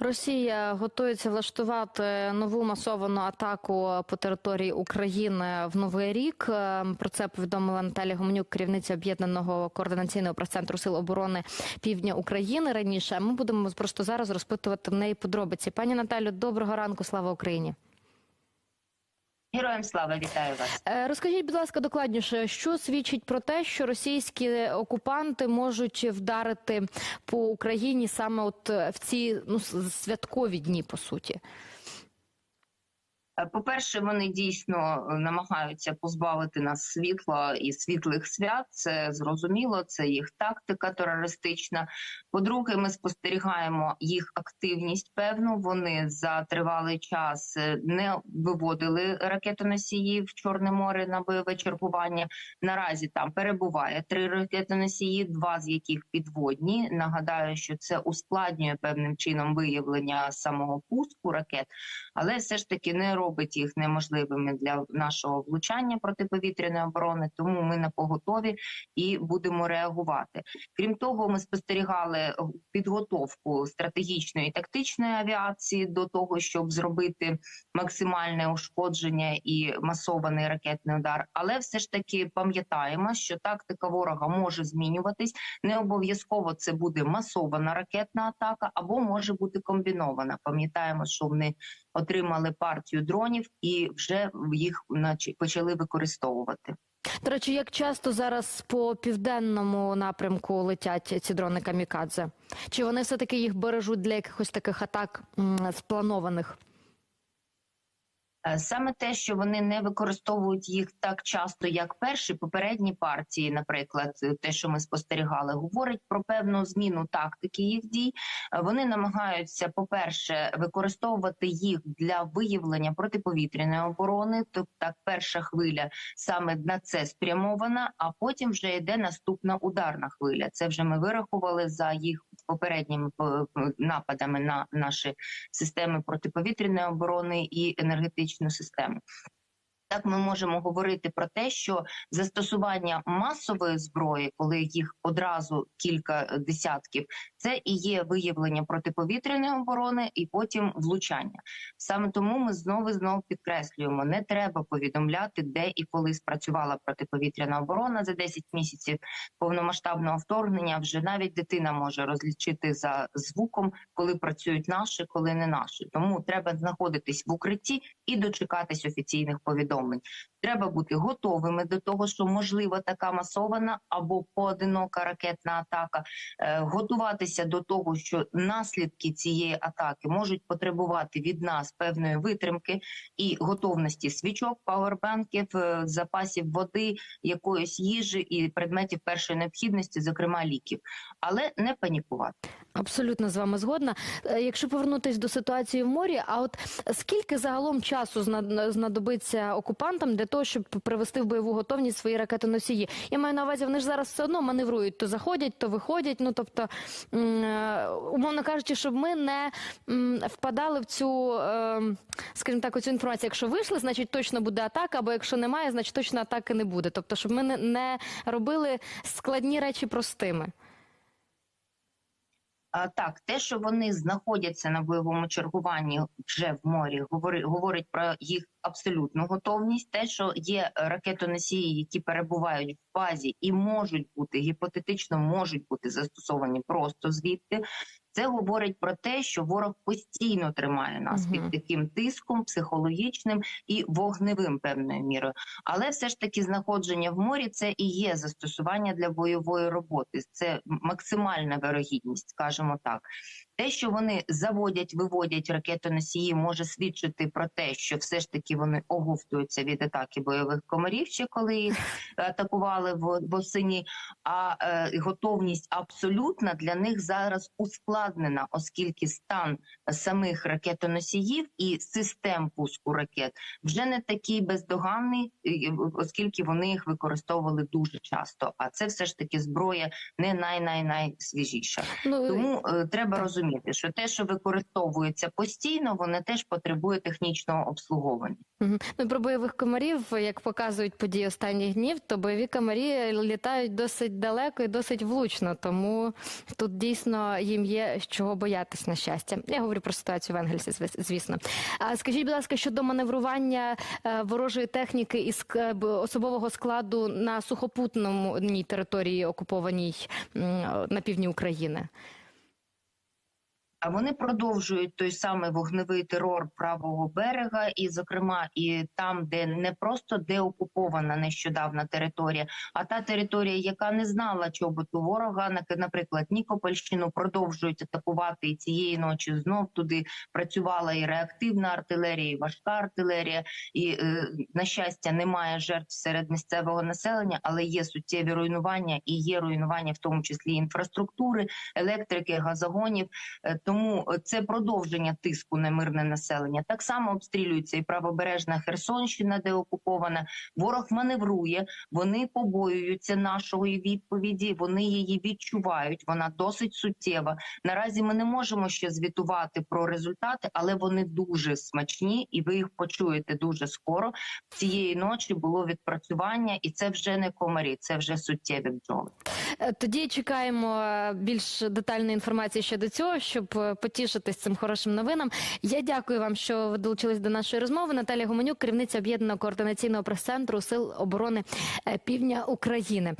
Росія готується влаштувати нову масовану атаку по території України в новий рік. Е, Про це повідомила Наталія Гомнюк, керівниця об'єднаного координаційного прес-центру сил оборони Півдня України. Раніше ми будемо просто зараз розпитувати в неї подробиці. Пані Наталю, доброго ранку, слава Україні. Героям слава вітаю вас. Е, Розкажіть, будь ласка, докладніше, що свідчить про те, що російські окупанти можуть вдарити по Україні саме от е, в ці ну святкові дні, по суті. По-перше, вони дійсно е, намагаються позбавити нас світла і світлих свят. Це зрозуміло, це їх тактика терористична. По-друге, ми спостерігаємо їх активність. Певно, вони за тривалий час е, не виводили ракетоносії в Чорне море на бойове чергування. Наразі там перебуває три ракетоносії, два з яких підводні. Нагадаю, що це ускладнює певним чином виявлення самого пуску ракет, але все ж таки не робить їх неможливими для нашого влучання протиповітряної оборони. Тому ми на поготові і будемо реагувати. Крім того, ми спостерігали підготовку стратегічної і тактичної авіації до того, щоб зробити максимальне ушкодження і масований ракетний удар. Але все ж таки пам'ятаємо, що тактика ворога може змінюватись. Не обов'язково це буде масована ракетна атака, або може бути комбінована. Пам'ятаємо, що вони отримали партію дронів і вже їх почали використовувати. До речі, як часто зараз по південному напрямку летять ці дрони камікадзе? Чи вони все таки їх бережуть для якихось таких атак спланованих? Е, Саме те, що вони не використовують їх так часто, як перші попередні партії, наприклад, те, що ми спостерігали, говорить про певну зміну тактики їх дій. Е, Вони намагаються, по-перше, використовувати їх для виявлення протиповітряної оборони. Тобто, так, перша хвиля саме на це спрямована, а потім вже йде наступна ударна хвиля. Це вже ми вирахували за їх попередніми е, нападами на наші системи протиповітряної оборони і енергетичну систему. Так, ми можемо говорити про те, що застосування масової зброї, коли їх одразу кілька десятків, це і є виявлення протиповітряної оборони, і потім влучання. Саме тому ми знову і знову підкреслюємо: не треба повідомляти, де і коли спрацювала протиповітряна оборона за 10 місяців повномасштабного вторгнення. Вже навіть дитина може розлічити за звуком, коли працюють наші, коли не наші. Тому треба знаходитись в укритті і дочекатись офіційних повідомлень. Треба бути готовими до того, що можлива така масована або поодинока ракетна атака, е, готуватися до того, що наслідки цієї атаки можуть потребувати від нас певної витримки і готовності свічок, павербанків, е, запасів води, якоїсь їжі і предметів першої необхідності, зокрема ліків, але не панікувати. Абсолютно з вами згодна. Е, Якщо повернутись до ситуації в морі, а от скільки загалом часу зна- знадобиться окупантам для того, щоб привести в бойову готовність свої ракетоносії? Я маю на увазі, вони ж зараз все одно маневрують, то заходять, то виходять. Ну тобто, е, умовно кажучи, щоб ми не впадали в цю, е, скажімо так, у цю інформацію. Якщо вийшли, значить точно буде атака, або якщо немає, значить точно атаки не буде. Тобто, щоб ми не робили складні речі простими. Так, те, що вони знаходяться на бойовому чергуванні вже в морі, говорить про їх абсолютну готовність. Те, що є ракетоносії, які перебувають в базі і можуть бути гіпотетично можуть бути застосовані просто звідти. Це говорить про те, що ворог постійно тримає нас під таким тиском психологічним і вогневим певною мірою. Але все ж таки знаходження в морі це і є застосування для бойової роботи. Це максимальна вирогідність, скажімо так. Те, що вони заводять, виводять ракетоносії, може свідчити про те, що все ж таки вони оговтуються від атаки бойових комарів, ще коли їх атакували в восені. А е, готовність абсолютна для них зараз ускладнена, оскільки стан самих ракетоносіїв і систем пуску ракет вже не такий бездоганний, оскільки вони їх використовували дуже часто. А це все ж таки зброя не най-най-найсвіжіша. Ну Тому е, треба розуміти. Розуміти, що те, що використовується постійно, воно теж потребує технічного обслуговування. Ну про бойових комарів, як показують події останніх днів, то бойові комарі літають досить далеко і досить влучно. Тому тут дійсно їм є чого боятись на щастя. Я говорю про ситуацію в Енгельсі, звісно. А скажіть, будь ласка, щодо маневрування е, ворожої техніки і особового складу на сухопутній території окупованій на півдні України. А вони продовжують той самий вогневий терор правого берега, і, зокрема, і там, де не просто деокупована нещодавна територія, а та територія, яка не знала чоботу ворога, наприклад, Нікопольщину, продовжують атакувати і цієї ночі. Знов туди працювала і реактивна артилерія, і важка артилерія. І е, на щастя, немає жертв серед місцевого населення, але є суттєві руйнування і є руйнування, в тому числі інфраструктури, електрики, газогонів. Е, Тому е, це продовження тиску на мирне населення. Так само обстрілюється і правобережна Херсонщина, де окупована. Ворог маневрує, вони побоюються нашої відповіді. Вони її відчувають. Вона досить суттєва. Наразі ми не можемо ще звітувати про результати, але вони дуже смачні, і ви їх почуєте дуже скоро. Цієї ночі було відпрацювання, і це вже не комарі, це вже суттєві бджоли. Е, Тоді чекаємо е, більш детальної інформації щодо цього, щоб потішитись цим хорошим новинам. Я дякую вам, що ви долучились до нашої розмови. Наталія Гуменюк, керівниця об'єднаного координаційного прес-центру Сил оборони е, Півдня України.